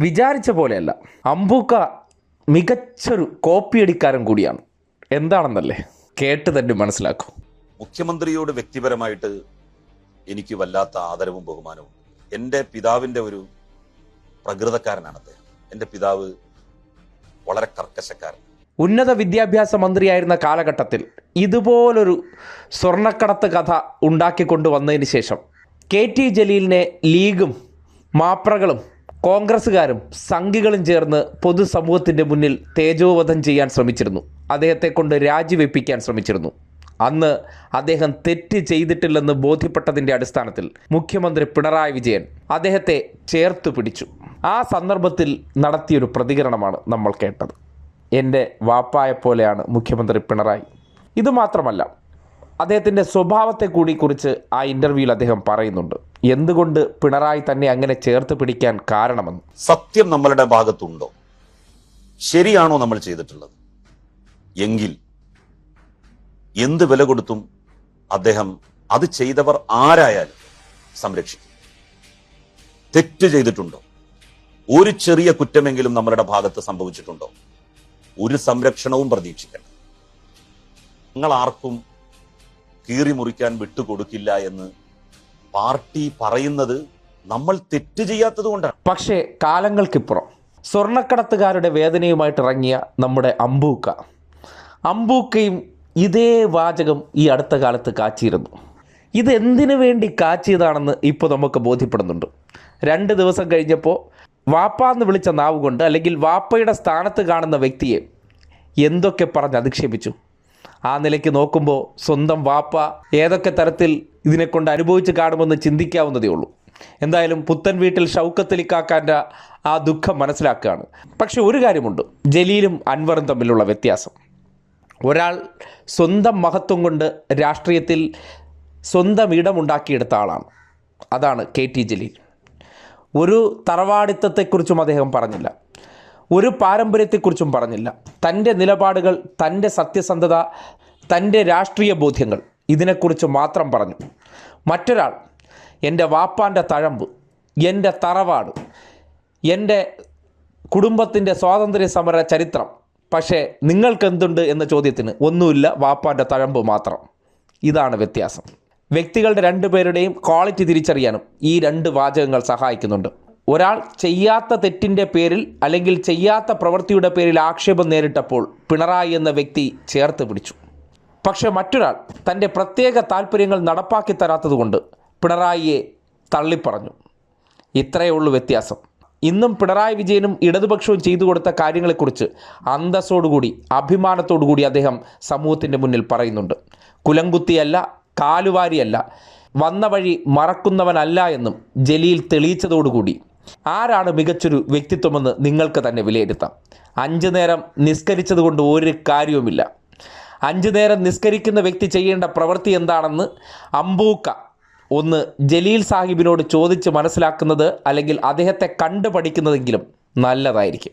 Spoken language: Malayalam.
വിചാരിച്ച പോലെയല്ല. അമ്പൂക്ക മികച്ചൊരു കോപ്പിയടിക്കാരൻ കൂടിയാണ്. എന്താണെന്നല്ലേ? കേട്ട് തന്നെ മനസ്സിലാക്കൂ. മുഖ്യമന്ത്രിയോട് വ്യക്തിപരമായിട്ട് എനിക്ക് വല്ലാത്ത ആദരവും ബഹുമാനവും. എന്റെ പിതാവിന്റെ ഒരു പ്രകൃതക്കാരനാണ് അദ്ദേഹം. എന്റെ പിതാവ് വളരെ കർക്കശക്കാരൻ. ഉന്നത വിദ്യാഭ്യാസ മന്ത്രിയായിരുന്ന കാലഘട്ടത്തിൽ ഇതുപോലൊരു സ്വർണക്കടത്ത് കഥ ഉണ്ടാക്കിക്കൊണ്ടു വന്നതിന് ശേഷം കെ ടി ജലീലിനെ ലീഗും മാപ്രകളും കോൺഗ്രസ്സുകാരും സംഘികളും ചേർന്ന് പൊതുസമൂഹത്തിന്റെ മുന്നിൽ തേജോവധം ചെയ്യാൻ ശ്രമിച്ചിരുന്നു. അദ്ദേഹത്തെ കൊണ്ട് രാജിവെപ്പിക്കാൻ ശ്രമിച്ചിരുന്നു. അന്ന് അദ്ദേഹം തെറ്റ് ചെയ്തിട്ടില്ലെന്ന് ബോധ്യപ്പെട്ടതിന്റെ അടിസ്ഥാനത്തിൽ മുഖ്യമന്ത്രി പിണറായി വിജയൻ അദ്ദേഹത്തെ ചേർത്ത് പിടിച്ചു. ആ സന്ദർഭത്തിൽ നടത്തിയൊരു പ്രതികരണമാണ് നമ്മൾ കേട്ടത്. എന്റെ വാപ്പായ പോലെയാണ് മുഖ്യമന്ത്രി പിണറായി. ഇത് മാത്രമല്ല അദ്ദേഹത്തിന്റെ സ്വഭാവത്തെ കൂടി കുറിച്ച് ആ ഇന്റർവ്യൂവിൽ അദ്ദേഹം പറയുന്നുണ്ട്. എന്തുകൊണ്ട് പിണറായി തന്നെ അങ്ങനെ ചേർത്ത് പിടിക്കാൻ കാരണമെന്ന്? സത്യം നമ്മളുടെ ഭാഗത്തുണ്ടോ? ശരിയാണോ നമ്മൾ ചെയ്തിട്ടുള്ളത്? എങ്കിൽ എന്ത് വില കൊടുത്തും അദ്ദേഹം അത് ചെയ്തവർ ആരായാലും സംരക്ഷിക്കും. തെറ്റ് ചെയ്തിട്ടുണ്ടോ? ഒരു ചെറിയ കുറ്റമെങ്കിലും നമ്മളുടെ ഭാഗത്ത് സംഭവിച്ചിട്ടുണ്ടോ? ഒരു സംരക്ഷണവും പ്രതീക്ഷിക്കണം നിങ്ങൾ ആർക്കും കീറി മുറിക്കാൻ വിട്ടുകൊടുക്കില്ല എന്ന് പാർട്ടി പറയുന്നത് നമ്മൾ തെറ്റ് ചെയ്യാത്തത് കൊണ്ടാണ്. പക്ഷേ കാലങ്ങൾക്കിപ്പുറം സ്വർണക്കടത്തുകാരുടെ വേദനയുമായിട്ട് ഇറങ്ങിയ നമ്മുടെ അമ്പൂക്ക അമ്പൂക്കയും ഇതേ വാചകം ഈ അടുത്ത കാലത്ത് കാച്ചിയിരുന്നു. ഇത് എന്തിനു വേണ്ടി കാച്ചിയതാണെന്ന് ഇപ്പോൾ നമുക്ക് ബോധ്യപ്പെടുന്നുണ്ട്. രണ്ട് ദിവസം കഴിഞ്ഞപ്പോൾ വാപ്പ എന്ന് വിളിച്ച നാവ് കൊണ്ട് അല്ലെങ്കിൽ വാപ്പയുടെ സ്ഥാനത്ത് കാണുന്ന വ്യക്തിയെ എന്തൊക്കെ പറഞ്ഞ് അധിക്ഷേപിച്ചു? ആ നിലയ്ക്ക് നോക്കുമ്പോൾ സ്വന്തം വാപ്പ ഏതൊക്കെ തരത്തിൽ ഇതിനെക്കൊണ്ട് അനുഭവിച്ച് കാണുമെന്ന് ചിന്തിക്കാവുന്നതേ ഉള്ളൂ. എന്തായാലും പുത്തൻ വീട്ടിൽ ഷൗക്കത്തലിക്കാക്കാന്റെ ആ ദുഃഖം മനസ്സിലാക്കുകയാണ്. പക്ഷെ ഒരു കാര്യമുണ്ട്. ജലീലും അൻവറും തമ്മിലുള്ള വ്യത്യാസം. ഒരാൾ സ്വന്തം മഹത്വം കൊണ്ട് രാഷ്ട്രീയത്തിൽ സ്വന്തം ഇടമുണ്ടാക്കിയെടുത്ത ആളാണ്. അതാണ് കെ ടി ജലീൽ. ഒരു തറവാടിത്തത്തെക്കുറിച്ചും അദ്ദേഹം പറഞ്ഞില്ല. ഒരു പാരമ്പര്യത്തെക്കുറിച്ചും പറഞ്ഞില്ല. തന്റെ നിലപാടുകൾ തന്റെ സത്യസന്ധത തന്റെ രാഷ്ട്രീയ ബോധ്യങ്ങൾ ഇതിനെക്കുറിച്ച് മാത്രം പറഞ്ഞു. മറ്റൊരാൾ എന്റെ വാപ്പാന്റെ തഴമ്പ് എന്റെ തറവാട് എന്റെ കുടുംബത്തിന്റെ സ്വാതന്ത്ര്യ സമര ചരിത്രം പക്ഷേ നിങ്ങൾക്കെന്തുണ്ട്? എന്ന ചോദ്യത്തിന് ഒന്നുമില്ല വാപ്പാന്റെ തഴമ്പ് മാത്രം. ഇതാണ് വ്യത്യാസം. വ്യക്തികളുടെ രണ്ടുപേരുടെയും ക്വാളിറ്റി തിരിച്ചറിയാനും ഈ രണ്ട് വാചകങ്ങൾ സഹായിക്കുന്നുണ്ട്. ഒരാൾ ചെയ്യാത്ത തെറ്റിന്റെ പേരിൽ അല്ലെങ്കിൽ ചെയ്യാത്ത പ്രവൃത്തിയുടെ പേരിൽ ആക്ഷേപം നേരിട്ടപ്പോൾ പിണറായി എന്ന വ്യക്തി ചേർത്ത് പിടിച്ചു. പക്ഷേ മറ്റൊരാൾ തന്റെ പ്രത്യേക താല്പര്യങ്ങൾ നടപ്പാക്കി തരാത്തതുകൊണ്ട് പിണറായിയെ തള്ളിപ്പറഞ്ഞു. ഇത്രയേ ഉള്ളൂ വ്യത്യാസം. ഇന്നും പിണറായി വിജയനും ഇടതുപക്ഷവും ചെയ്തു കൊടുത്ത കാര്യങ്ങളെക്കുറിച്ച് അന്തസ്സോടുകൂടി അഭിമാനത്തോടുകൂടി അദ്ദേഹം സമൂഹത്തിന്റെ മുന്നിൽ പറയുന്നുണ്ട്. കുലംകുത്തിയല്ല കാലുവാരിയല്ല വന്ന വഴി മറക്കുന്നവനല്ല എന്നും ജലീൽ തെളിയിച്ചതോടുകൂടി ആരാണ് മികച്ചൊരു വ്യക്തിത്വമെന്ന് നിങ്ങൾക്ക് തന്നെ വിലയിരുത്താം. അഞ്ചു നേരം നിസ്കരിച്ചതുകൊണ്ട് ഒരു കാര്യവുമില്ല. അഞ്ചു നേരം നിസ്കരിക്കുന്ന വ്യക്തി ചെയ്യേണ്ട പ്രവൃത്തി എന്താണെന്ന് അമ്പൂക്ക ഒന്ന് ജലീൽ സാഹിബിനോട് ചോദിച്ച് മനസ്സിലാക്കുന്നത് അല്ലെങ്കിൽ അദ്ദേഹത്തെ കണ്ടു പഠിക്കുന്നതെങ്കിലും നല്ലതായിരിക്കും.